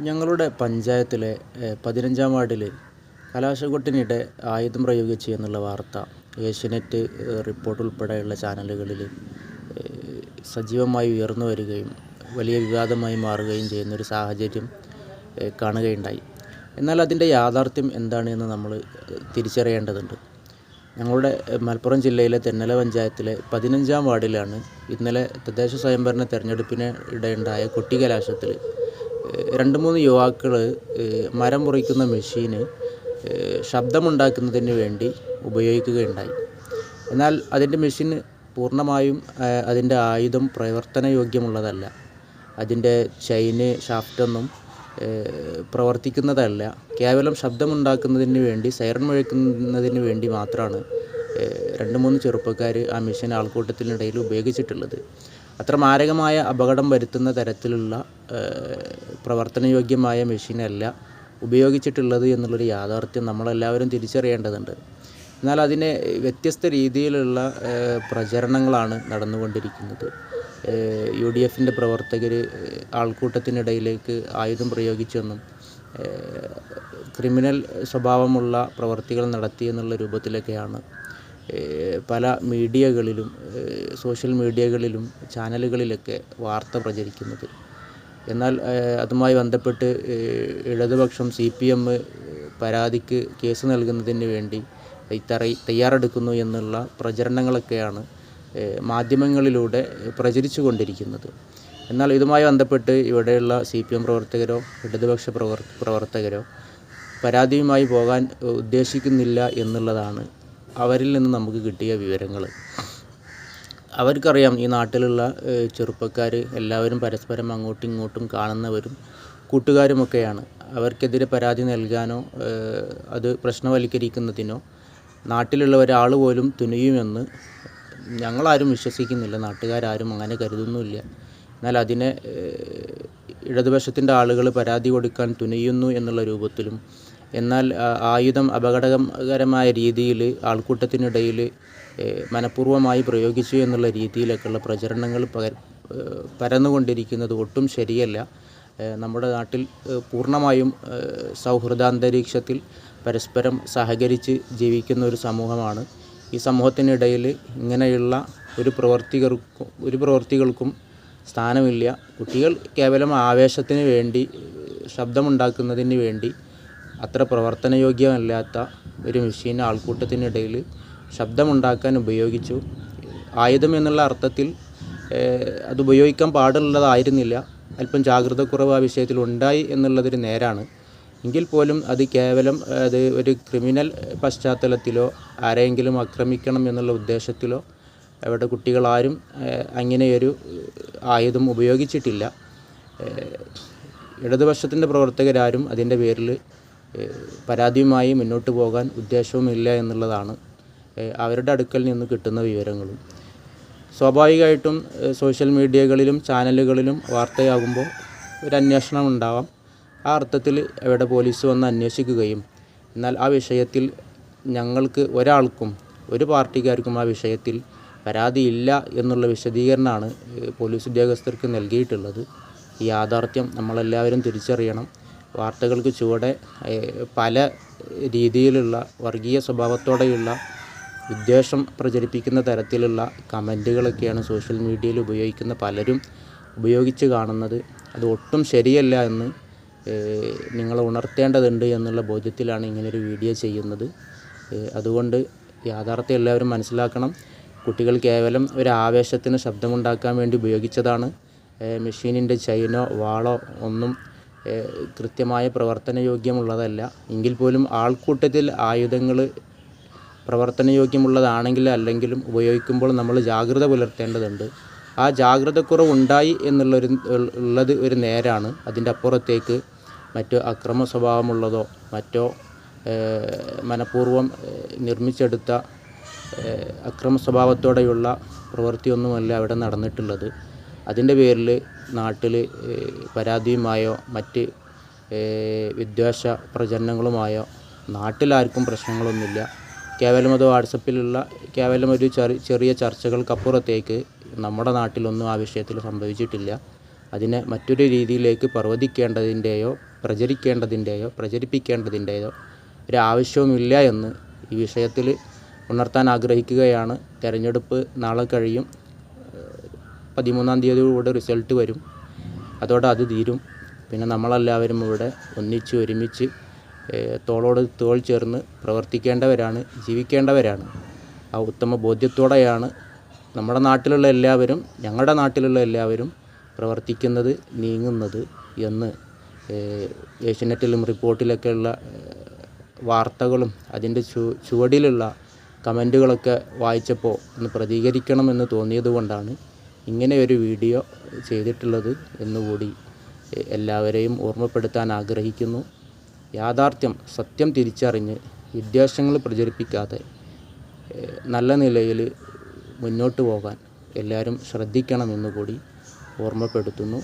ഞങ്ങളുടെ പഞ്ചായത്തിലെ പതിനഞ്ചാം വാർഡിൽ കലാശക്കൊട്ടിനിടെ ആയുധം പ്രയോഗിച്ചു എന്നുള്ള വാർത്ത ഏഷ്യനെറ്റ് റിപ്പോർട്ട് ഉൾപ്പെടെയുള്ള ചാനലുകളിൽ സജീവമായി ഉയർന്നു വരികയും വലിയ വിവാദമായി മാറുകയും ചെയ്യുന്നൊരു സാഹചര്യം കാണുകയുണ്ടായി. എന്നാൽ അതിന്റെ യാഥാർത്ഥ്യം എന്താണ് എന്ന് നമ്മൾ തിരിച്ചറിയേണ്ടതുണ്ട്. ഞങ്ങളുടെ മലപ്പുറം ജില്ലയിലെ തെന്നല പഞ്ചായത്തിലെ പതിനഞ്ചാം വാർഡിലാണ് ഇന്നലെ തദ്ദേശ സ്വയംഭരണ തെരഞ്ഞെടുപ്പിന് ഇടയുണ്ടായ കൊട്ടിക്കലാശത്തിൽ രണ്ട് മൂന്ന് യുവാക്കൾ മരം മുറിക്കുന്ന മെഷീന് ശബ്ദമുണ്ടാക്കുന്നതിന് വേണ്ടി ഉപയോഗിക്കുകയുണ്ടായി. എന്നാൽ അതിന്റെ മെഷീൻ പൂർണമായും അതിന്റെ ആയുധം പ്രവർത്തനയോഗ്യമുള്ളതല്ല. അതിന്റെ ചെയിന് ഷാഫ്റ്റൊന്നും പ്രവർത്തിക്കുന്നതല്ല. കേവലം ശബ്ദമുണ്ടാക്കുന്നതിന് വേണ്ടി സൈറൺ മുഴക്കുന്നതിന് വേണ്ടി മാത്രമാണ് രണ്ട് മൂന്ന് ചെറുപ്പക്കാർ ആ മെഷീൻ ആൾക്കൂട്ടത്തിനിടയിൽ ഉപയോഗിച്ചിട്ടുള്ളത്. അത്ര മാരകമായ അപകടം വരുത്തുന്ന തരത്തിലുള്ള പ്രവർത്തനയോഗ്യമായ മെഷീനല്ല ഉപയോഗിച്ചിട്ടുള്ളത് എന്നുള്ളൊരു യാഥാർത്ഥ്യം നമ്മളെല്ലാവരും തിരിച്ചറിയേണ്ടതുണ്ട്. എന്നാൽ അതിനെ വ്യത്യസ്ത രീതിയിലുള്ള പ്രചരണങ്ങളാണ് നടന്നുകൊണ്ടിരിക്കുന്നത്. യു ഡി എഫിന്റെ പ്രവർത്തകർ ആൾക്കൂട്ടത്തിനിടയിലേക്ക് ആയുധം പ്രയോഗിച്ചെന്നും ക്രിമിനൽ സ്വഭാവമുള്ള പ്രവർത്തികൾ നടത്തി എന്നുള്ള രൂപത്തിലൊക്കെയാണ് പല മീഡിയകളിലും സോഷ്യൽ മീഡിയകളിലും ചാനലുകളിലൊക്കെ വാർത്ത പ്രചരിക്കുന്നത്. എന്നാൽ അതുമായി ബന്ധപ്പെട്ട് ഇടതുപക്ഷം സി പി എം പരാതിക്ക് കേസ് നൽകുന്നതിന് വേണ്ടി തയ്യാറെടുക്കുന്നു എന്നുള്ള പ്രചരണങ്ങളൊക്കെയാണ് മാധ്യമങ്ങളിലൂടെ പ്രചരിച്ചു കൊണ്ടിരിക്കുന്നത് എന്നാൽ ഇതുമായി ബന്ധപ്പെട്ട് ഇവിടെയുള്ള സി പി എം പ്രവർത്തകരോ ഇടതുപക്ഷ പ്രവർ പ്രവർത്തകരോ പരാതിയുമായി പോകാൻ ഉദ്ദേശിക്കുന്നില്ല എന്നുള്ളതാണ് അവരിൽ നിന്ന് നമുക്ക് കിട്ടിയ വിവരങ്ങൾ. അവർക്കറിയാം ഈ നാട്ടിലുള്ള ചെറുപ്പക്കാർ എല്ലാവരും പരസ്പരം അങ്ങോട്ടും ഇങ്ങോട്ടും കാണുന്നവരും കൂട്ടുകാരുമൊക്കെയാണ്. അവർക്കെതിരെ പരാതി നൽകാനോ അത് പ്രശ്നവൽക്കരിക്കുന്നതിനോ നാട്ടിലുള്ള ഒരാൾ പോലും തുനിയുമെന്ന് ഞങ്ങളാരും വിശ്വസിക്കുന്നില്ല. നാട്ടുകാരും അങ്ങനെ കരുതുന്നുമില്ല. എന്നാൽ അതിനെ ഇടതുപക്ഷത്തിന്റെ ആളുകൾ പരാതി കൊടുക്കാൻ തുനിയുന്നു എന്നുള്ള രൂപത്തിലും എന്നാൽ ആയുധം അപകടകരമായ രീതിയിൽ ആൾക്കൂട്ടത്തിനിടയിൽ മനഃപൂർവമായി പ്രയോഗിച്ചു എന്നുള്ള രീതിയിലൊക്കെയുള്ള പ്രചരണങ്ങൾ പരന്നുകൊണ്ടിരിക്കുന്നത് ഒട്ടും ശരിയല്ല. നമ്മുടെ നാട്ടിൽ പൂർണമായും സൗഹൃദാന്തരീക്ഷത്തിൽ പരസ്പരം സഹകരിച്ച് ജീവിക്കുന്ന ഒരു സമൂഹമാണ്. ഈ സമൂഹത്തിനിടയിൽ ഇങ്ങനെയുള്ള ഒരു പ്രവർത്തികർക്കും ഒരു പ്രവർത്തികൾക്കും സ്ഥാനമില്ല. കുട്ടികൾ കേവലം ആവേശത്തിന് വേണ്ടി ശബ്ദമുണ്ടാക്കുന്നതിന് വേണ്ടി അത്ര പ്രവർത്തനയോഗ്യമല്ലാത്ത ഒരു മെഷീൻ ആൾക്കൂട്ടത്തിനിടയിൽ ശബ്ദമുണ്ടാക്കാൻ ഉപയോഗിച്ചു. ആയുധം എന്നുള്ള അർത്ഥത്തിൽ അത് ഉപയോഗിക്കാൻ പാടുള്ളതായിരുന്നില്ല. അല്പം ജാഗ്രത കുറവ് ആ വിഷയത്തിൽ ഉണ്ടായി എന്നുള്ളതൊരു നേരാണ്. എങ്കിൽ പോലും അത് കേവലം അത് ഒരു ക്രിമിനൽ പശ്ചാത്തലത്തിലോ ആരെങ്കിലും ആക്രമിക്കണം എന്നുള്ള ഉദ്ദേശത്തിലോ അവിടെ കുട്ടികളാരും അങ്ങനെയൊരു ആയുധം ഉപയോഗിച്ചിട്ടില്ല. ഇടതുപക്ഷത്തിന്റെ പ്രവർത്തകരാരും അതിന്റെ പേരിൽ പരാതിയുമായി മുന്നോട്ട് പോകാൻ ഉദ്ദേശവുമില്ല എന്നുള്ളതാണ് അവരുടെ അടുക്കൽ നിന്ന് കിട്ടുന്ന വിവരങ്ങളും. സ്വാഭാവികമായിട്ടും സോഷ്യൽ മീഡിയകളിലും ചാനലുകളിലും വാർത്തയാകുമ്പോൾ ഒരു അന്വേഷണം ഉണ്ടാവാം. ആ അർത്ഥത്തിൽ എവിടെ പോലീസ് വന്ന് അന്വേഷിക്കുകയും എന്നാൽ ആ വിഷയത്തിൽ ഞങ്ങൾക്ക് ഒരാൾക്കും ഒരു പാർട്ടിക്കാർക്കും ആ വിഷയത്തിൽ പരാതിയില്ല എന്നുള്ള വിശദീകരണമാണ് പോലീസ് ഉദ്യോഗസ്ഥർക്ക് നൽകിയിട്ടുള്ളത്. ഈ യാഥാർത്ഥ്യം നമ്മളെല്ലാവരും തിരിച്ചറിയണം. വാർത്തകൾക്ക് ചുവടെ പല രീതിയിലുള്ള വർഗീയ സ്വഭാവത്തോടെയുള്ള വിദ്വേഷം പ്രചരിപ്പിക്കുന്ന തരത്തിലുള്ള കമന്റുകളൊക്കെയാണ് സോഷ്യൽ മീഡിയയിൽ ഉപയോഗിക്കുന്ന പലരും ഉപയോഗിച്ച് കാണുന്നത്. അത് ഒട്ടും ശരിയല്ല എന്ന് നിങ്ങൾ ഉണർത്തേണ്ടതുണ്ട് എന്നുള്ള ബോധ്യത്തിലാണ് ഇങ്ങനൊരു വീഡിയോ ചെയ്യുന്നത്. അതുകൊണ്ട് യാഥാർത്ഥ്യം എല്ലാവരും മനസ്സിലാക്കണം. കുട്ടികൾ കേവലം ഒരു ആവേശത്തിന് ശബ്ദമുണ്ടാക്കാൻ വേണ്ടി ഉപയോഗിച്ചതാണ്. മെഷീനിന്റെ ചൈനോ വാളോ ഒന്നും കൃത്യമായ പ്രവർത്തനയോഗ്യമുള്ളതല്ല. എങ്കിൽ പോലും ആൾക്കൂട്ടത്തിൽ ആയുധങ്ങൾ പ്രവർത്തനയോഗ്യമുള്ളതാണെങ്കിലും അല്ലെങ്കിലും ഉപയോഗിക്കുമ്പോൾ നമ്മൾ ജാഗ്രത പുലർത്തേണ്ടതുണ്ട്. ആ ജാഗ്രതക്കുറവുണ്ടായി എന്നുള്ളൊരു ഉള്ളത് ഒരു നേരാണ്. അതിന്റെ അപ്പുറത്തേക്ക് മറ്റു അക്രമ സ്വഭാവമുള്ളതോ മറ്റോ മനഃപൂർവം നിർമ്മിച്ചെടുത്ത അക്രമ സ്വഭാവത്തോടെയുള്ള പ്രവൃത്തിയൊന്നുമല്ല അവിടെ നടന്നിട്ടുള്ളത്. അതിന്റെ പേരിൽ നാട്ടിൽ പരാതിയുമായോ മറ്റ് വിദ്വേഷ പ്രചരണങ്ങളുമായോ നാട്ടിലാർക്കും പ്രശ്നങ്ങളൊന്നുമില്ല. കേവലം അത് വാട്സപ്പിലുള്ള കേവലം ഒരു ചെറിയ ചർച്ചകൾക്കപ്പുറത്തേക്ക് നമ്മുടെ നാട്ടിലൊന്നും ആ വിഷയത്തിൽ സംഭവിച്ചിട്ടില്ല. അതിനെ മറ്റൊരു രീതിയിലേക്ക് പ്രവചിക്കേണ്ടതിന്റെയോ പ്രചരിക്കേണ്ടതിന്റെയോ പ്രചരിപ്പിക്കേണ്ടതിന്റെയോ ഒരു ആവശ്യവുമില്ല എന്ന് ഈ വിഷയത്തിൽ ഉണർത്താൻ ആഗ്രഹിക്കുകയാണ്. തെരഞ്ഞെടുപ്പ് നാളെ കഴിയും. പതിമൂന്നാം തീയതിയോടെ റിസൾട്ട് വരും. അതോടെ അത് തീരും. പിന്നെ നമ്മളെല്ലാവരും ഇവിടെ ഒന്നിച്ച് ഒരുമിച്ച് തോളോട് തോൾ ചേർന്ന് പ്രവർത്തിക്കേണ്ടവരാണ് ജീവിക്കേണ്ടവരാണ്. ആ ഉത്തമ ബോധ്യത്തോടെയാണ് നമ്മുടെ നാട്ടിലുള്ള എല്ലാവരും ഞങ്ങളുടെ നാട്ടിലുള്ള എല്ലാവരും പ്രവർത്തിക്കുന്നത് നീങ്ങുന്നത് എന്ന് ഏഷ്യനെറ്റിലും റിപ്പോർട്ടിലൊക്കെയുള്ള വാർത്തകളും അതിന്റെ ചു ചുവടിലുള്ള കമന്റുകളൊക്കെ വായിച്ചപ്പോൾ ഒന്ന് പ്രതികരിക്കണമെന്ന് തോന്നിയത് കൊണ്ടാണ് ഇങ്ങനെ ഒരു വീഡിയോ ചെയ്തിട്ടുള്ളത് എന്നുകൂടി എല്ലാവരെയും ഓർമ്മപ്പെടുത്താൻ ആഗ്രഹിക്കുന്നു. യാഥാർത്ഥ്യം സത്യം തിരിച്ചറിഞ്ഞ് വിദ്വേഷങ്ങൾ പ്രചരിപ്പിക്കാതെ നല്ല നിലയിൽ മുന്നോട്ട് പോകാൻ എല്ലാവരും ശ്രദ്ധിക്കണമെന്നുകൂടി ഓർമ്മപ്പെടുത്തുന്നു.